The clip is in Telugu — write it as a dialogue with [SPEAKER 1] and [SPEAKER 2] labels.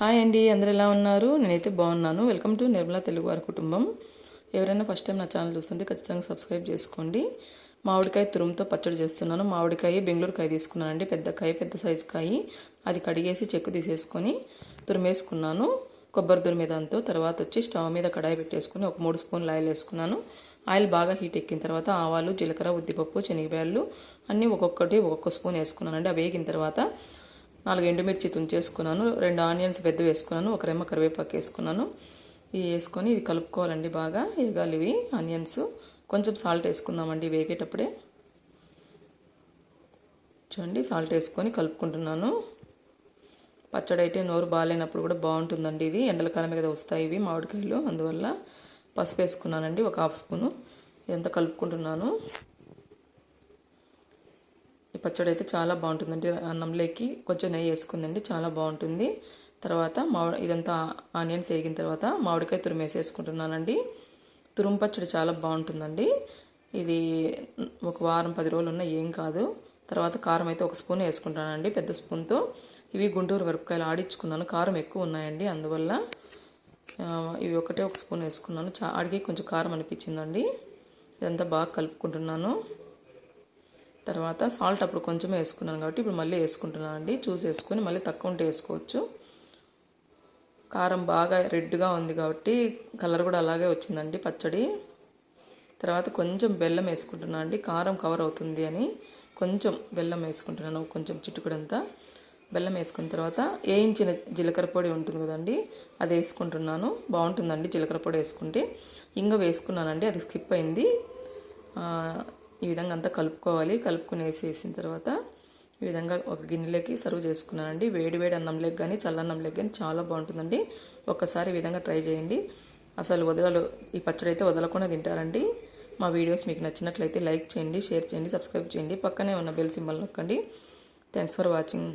[SPEAKER 1] హాయ్ అండి అందరు ఎలా ఉన్నారు? నేనైతే బాగున్నాను. వెల్కమ్ టు నిర్మలా తెలుగు వారి కుటుంబం. ఎవరైనా ఫస్ట్ టైం నా ఛానల్ చూస్తుంటే ఖచ్చితంగా సబ్స్క్రైబ్ చేసుకోండి. మామిడికాయ తురుముతో పచ్చడి చేస్తున్నాను. మామిడికాయ బెంగళూరు కాయ తీసుకున్నానండి. పెద్ద కాయ పెద్ద సైజు కాయ. అది కడిగేసి చెక్కు తీసేసుకొని తురిమేసుకున్నాను. కొబ్బరి తురిమే తర్వాత వచ్చి స్టవ్ మీద కడాయి పెట్టేసుకుని ఒక మూడు స్పూన్లు ఆయిల్ వేసుకున్నాను. ఆయిల్ బాగా హీట్ ఎక్కిన తర్వాత ఆవాలు జీలకర్ర ఉద్దిపప్పు శనగబ్యాళ్ళు అన్నీ ఒక్కొక్కటి ఒక్కొక్క స్పూన్ వేసుకున్నానండి. అవి వేగిన తర్వాత నాలుగు ఎండుమిర్చి తుంచేసుకున్నాను. రెండు ఆనియన్స్ పెద్ద వేసుకున్నాను. ఒక రెమ్మ కరివేపాకు వేసుకున్నాను. ఇవి వేసుకొని ఇది కలుపుకోవాలండి బాగా. వేగాలి ఇవి ఆనియన్స్. కొంచెం సాల్ట్ వేసుకుందామండి వేగేటప్పుడే. చూడండి సాల్ట్ వేసుకొని కలుపుకుంటున్నాను. పచ్చడి అయితే నోరు బాగాలేనప్పుడు కూడా బాగుంటుందండి ఇది. ఎండలకాలం మీద వస్తాయి ఇవి మామిడికాయలు. అందువల్ల పసుపు వేసుకున్నానండి ఒక హాఫ్ స్పూను. ఇదంతా కలుపుకుంటున్నాను. ఈ పచ్చడి అయితే చాలా బాగుంటుందండి అన్నంలోకి. కొంచెం నెయ్యి వేసుకుందండి చాలా బాగుంటుంది. తర్వాత మామిడి ఇదంతా ఆనియన్స్ వేగిన తర్వాత మామిడికాయ తురుము వేసేసుకుంటున్నానండి. తురుము పచ్చడి చాలా బాగుంటుందండి. ఇది ఒక వారం పది రోజులు ఉన్న ఏం కాదు. తర్వాత కారం అయితే ఒక స్పూన్ వేసుకుంటానండి పెద్ద స్పూన్తో. ఇవి గుంటూరు మిరపకాయలు ఆడించుకున్నాను కారం ఎక్కువ ఉన్నాయండి అందువల్ల. ఇవి ఒకటే ఒక స్పూన్ వేసుకున్నాను. చా అడిగి కొంచెం కారం అనిపించిందండి. ఇదంతా బాగా కలుపుకుంటున్నాను. తర్వాత సాల్ట్ అప్పుడు కొంచెమే వేసుకున్నాను కాబట్టి ఇప్పుడు మళ్ళీ వేసుకుంటున్నాను అండి. చూసి వేసుకొని మళ్ళీ తక్కువ ఉంటే వేసుకోవచ్చు. కారం బాగా రెడ్గా ఉంది కాబట్టి కలర్ కూడా అలాగే వచ్చిందండి పచ్చడి. తర్వాత కొంచెం బెల్లం వేసుకుంటున్నాను అండి. కారం కవర్ అవుతుంది అని కొంచెం బెల్లం వేసుకుంటున్నాను కొంచెం చిట్టుకుడంతా బెల్లం వేసుకున్న తర్వాత వేయించిన జీలకర్ర పొడి ఉంటుంది కదండి అది వేసుకుంటున్నాను. బాగుంటుందండి జీలకర్ర పొడి వేసుకుంటే. ఇంగ వేసుకున్నానండి అది స్కిప్ అయింది. ఈ విధంగా అంతా కలుపుకోవాలి. కలుపుకుని వేసేసిన తర్వాత ఈ విధంగా ఒక గిన్నెలోకి సర్వ్ చేసుకున్నానండి. వేడి వేడి అన్నంలోకి కానీ చల్లన్నంలోకి కానీ చాలా బాగుంటుందండి. ఒక్కసారి ఈ విధంగా ట్రై చేయండి. అసలు వదలలు ఈ పచ్చడి అయితే వదలకుండా తింటారండి. మా వీడియోస్ మీకు నచ్చినట్లయితే లైక్ చేయండి షేర్ చేయండి సబ్స్క్రైబ్ చేయండి. పక్కనే ఉన్న బెల్ సింబల్ నొక్కండి. Thanks for watching.